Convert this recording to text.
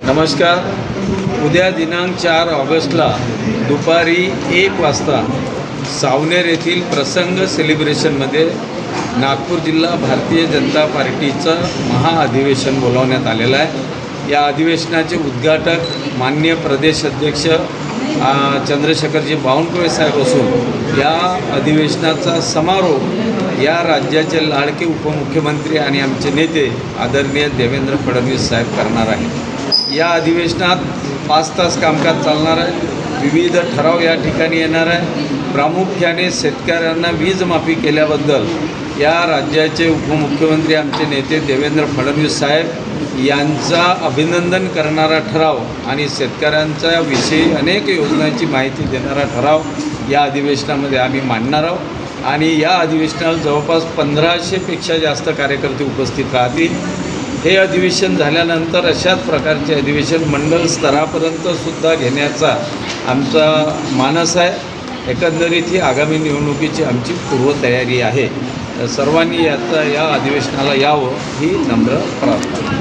नमस्कार. उद्या दिनांक चार ऑगस्टला दुपारी एक वाजता सावनेर येथील प्रसंग सेलिब्रेशनमध्ये नागपूर जिल्हा भारतीय जनता पार्टीचं महाअधिवेशन बोलावण्यात आलेलं आहे. या अधिवेशनाचे उद्घाटक मान्य प्रदेश अध्यक्ष चंद्रशेखरजी बावनकुळे साहेब असून या अधिवेशनाचा समारोप या राज्याचे लाडके उपमुख्यमंत्री आणि आमचे नेते आदरणीय देवेंद्र फडणवीस साहेब करणार आहेत. या अधिवेशनात पाच तास कामकाज चालणार आहे. विविध ठराव या ठिकाणी येणार आहे. प्रामुख्याने शेतकऱ्यांना वीज माफी केल्याबद्दल या राज्याचे उपमुख्यमंत्री आमचे नेते देवेंद्र फडणवीस साहेब यांचा अभिनंदन करणारा ठराव आणि शेतकऱ्यांच्या विषयी अनेक योजनांची माहिती देणारा ठराव या अधिवेशनामध्ये आम्ही मांडणार आहोत. आणि या अधिवेशनाला जवळपास पंधराशेपेक्षा जास्त कार्यकर्ते उपस्थित राहतील. हे अधिवेशन झाल्यानंतर अशाच प्रकारचे अधिवेशन मंडल स्तरापर्यंत सुद्धा घेण्याचा आमचा मानस आहे. एकंदरीत ही आगामी निवडणुकीची आमची पूर्वतयारी आहे. सर्वांनी याचा या अधिवेशनाला यावं ही नम्र प्रार्थना.